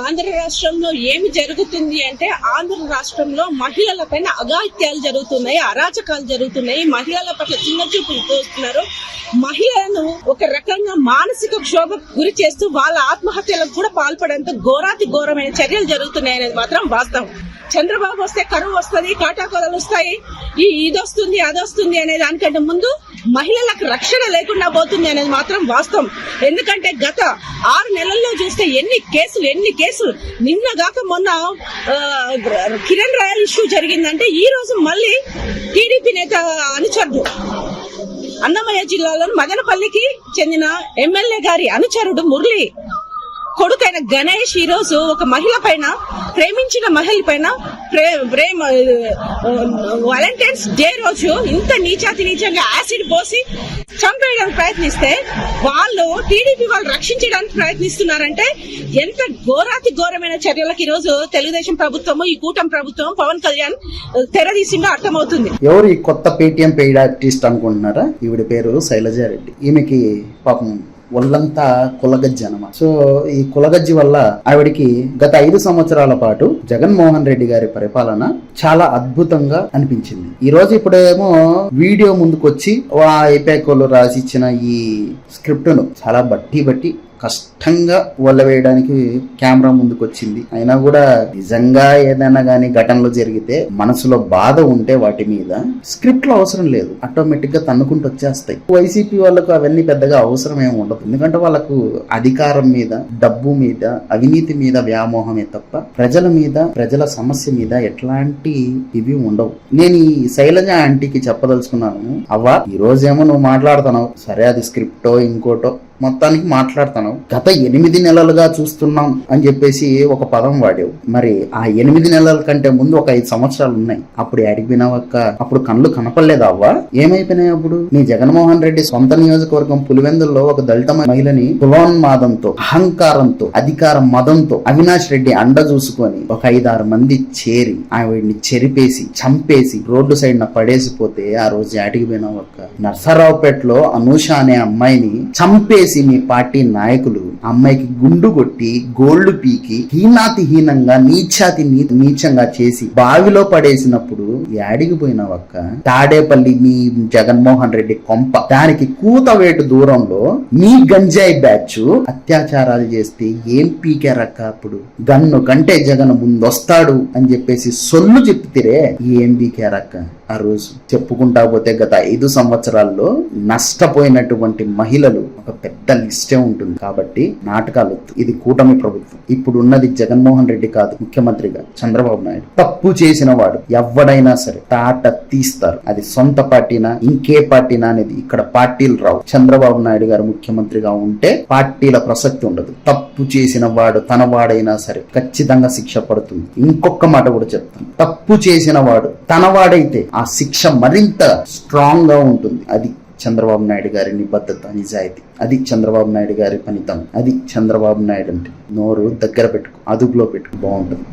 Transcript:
ఆంధ్ర రాష్ట్రంలో ఏమి జరుగుతుంది అంటే ఆంధ్ర రాష్ట్రంలో మహిళల పైన అగాత్యాలు జరుగుతున్నాయి అరాచకాలు జరుగుతున్నాయి. మహిళల పట్ల చిన్న చూపులు చూస్తున్నారు మహిళలను ఒక రకంగా మానసిక క్షోభ గురి చేస్తూ వాళ్ళ ఆత్మహత్యలకు కూడా పాల్పడేంత ఘోరాతి ఘోరమైన చర్యలు జరుగుతున్నాయి అనేది మాత్రం వాస్తవం. చంద్రబాబు వస్తే కరువు వస్తుంది కాటాకోదలు వస్తాయి. ఈ ఇది వస్తుంది అది వస్తుంది అనే దానికంటే ముందు మహిళలకు రక్షణ లేకుండా పోతుంది అనేది మాత్రం వాస్తవం. ఎందుకంటే గత ఆరు నెలల్లో చూస్తే ఎన్ని కేసులు ఎన్ని కేసులు. నిన్నగాక మొన్న కిరణ్ రాయల్ ఇష్యూ జరిగిందంటే ఈ రోజు మళ్ళీ టీడీపీ నేత అనుచరుడు అన్నమయ్య జిల్లాలోని మదనపల్లికి చెందిన ఎమ్మెల్యే గారి అనుచరుడు మురళి కొడుకైన గణేష్ ఈ రోజు ఒక మహిళ పైన ప్రేమించిన మహిళ పైన ప్రే- ప్రేమ వాలంటైన్స్ డే రోజు ఇంత నీచాతి నీచంగా యాసిడ్ పోసి చంపేయడానికి ప్రయత్నిస్తే వాళ్ళు టీడీపీ వాళ్ళు రక్షించడానికి ప్రయత్నిస్తున్నారంటే ఎంత ఘోరాతి ఘోరమైన చర్యలకు ఈ రోజు తెలుగుదేశం ప్రభుత్వము ఈ కూటమి ప్రభుత్వం పవన్ కళ్యాణ్ తెరదీసిందో అర్థమవుతుంది. ఎవరు ఈ కొత్త పేటిఎం పెయిడ్ ఆర్టిస్ట్ అనుకుంటున్నారా? ఈవిడ పేరు శైలజారెడ్డి ఈమెకి పాపం ఒళ్ళంతా కులగజ్జి అనమాట సో ఈ కులగజ్జి వల్ల ఆవిడికి గత ఐదు సంవత్సరాల పాటు జగన్మోహన్ రెడ్డి గారి పరిపాలన చాలా అద్భుతంగా అనిపించింది. ఈ రోజు ఇప్పుడేమో వీడియో ముందుకొచ్చి ఆ ఐపాకోలో రాసి ఇచ్చిన ఈ స్క్రిప్ట్ను చాలా బట్టి బట్టి కష్టంగా వేయడానికి కెమెరా ముందుకు వచ్చింది అయినా కూడా నిజంగా ఏదైనా కానీ ఘటనలు జరిగితే మనసులో బాధ ఉంటే వాటి మీద స్క్రిప్ట్లో అవసరం లేదు. ఆటోమేటిక్గా తన్నుకుంటూ వచ్చేస్తాయి. వైసీపీ వాళ్ళకు అవన్నీ పెద్దగా అవసరం ఏమి ఉండదు. ఎందుకంటే వాళ్ళకు అధికారం మీద డబ్బు మీద అవినీతి మీద వ్యామోహమే తప్ప ప్రజల మీద ప్రజల సమస్య మీద ఎట్లాంటి ఇవి ఉండవు. నేను ఈ శైలజ ఆంటీకి చెప్పదలుచుకున్నాను. అవ్వ ఈ రోజేమో నువ్వు మాట్లాడుతున్నావు. సరే అది స్క్రిప్టో ఇంకోటో మొత్తానికి మాట్లాడుతాను. గత ఎనిమిది నెలలుగా చూస్తున్నాం అని చెప్పేసి ఒక పదం వాడావు. మరి ఆ ఎనిమిది నెలల కంటే ముందు ఒక ఐదు సంవత్సరాలు ఉన్నాయి. అప్పుడు అడిగిపోయినావక్క అప్పుడు కళ్ళు కనపడలేదు ఏమైపోయినాయి అప్పుడు? నీ జగన్మోహన్ రెడ్డి సొంత నియోజకవర్గం పులివెందుల్లో ఒక దళిత మహిళని కులోన్మాదంతో అహంకారంతో అధికార మదంతో అవినాష్ రెడ్డి అండ చూసుకొని ఒక ఐదారు మంది చేరి ఆవిడ్ని చెరిపేసి చంపేసి రోడ్డు సైడ్ పడేసిపోతే ఆ రోజు అడిగిపోయినావక్క నర్సరావుపేటలో అనూష అనే అమ్మాయిని చంపేసి మీ పార్టీ నాయకులు అమ్మాయికి గుండు కొట్టి గోల్డ్ పీకి హీనాతి హీనంగా నీచాతి నీచంగా చేసి బావిలో పడేసినప్పుడు యాడికి పోయినావక్క తాడేపల్లి మీ జగన్మోహన్ రెడ్డి కొంప. దానికి కూతవేటు దూరంలో మీ గంజాయి బ్యాచ్ అత్యాచారాలు చేస్తే ఏం పీకారక్క అప్పుడు? గన్ను కంటే జగన్ ముందొస్తాడు అని చెప్పేసి సొల్లు చెప్తిరే ఏం పీకారక్క? ఆ రోజు చెప్పుకుంటా పోతే గత ఐదు సంవత్సరాల్లో నష్టపోయినటువంటి మహిళలు ఒక పెద్ద లిస్టే ఉంటుంది. కాబట్టి నాటకాలు ఇది కూటమి ప్రభుత్వం. ఇప్పుడు ఉన్నది జగన్మోహన్ రెడ్డి కాదు ముఖ్యమంత్రిగా చంద్రబాబు నాయుడు. తప్పు చేసిన వాడు ఎవడైనా సరే తాట తీస్తారు. అది సొంత పార్టీనా ఇంకే పార్టీనా అనేది ఇక్కడ పార్టీలు రావు. చంద్రబాబు నాయుడు గారు ముఖ్యమంత్రిగా ఉంటే పార్టీల ప్రసక్తి ఉండదు. తప్పు చేసిన వాడు తన వాడైనా సరే ఖచ్చితంగా శిక్ష పడుతుంది. ఇంకొక మాట కూడా చెప్తాను. తప్పు చేసిన వాడు తన వాడైతే ఆ శిక్ష మరింత స్ట్రాంగ్గా ఉంటుంది. అది చంద్రబాబు నాయుడు గారి నిబద్ధత నిజాయితీ. అది చంద్రబాబు నాయుడు గారి ఫలితం. అది చంద్రబాబు నాయుడు అంటే నోరు దగ్గర పెట్టుకో అదుపులో పెట్టుకో బాగుంటుంది.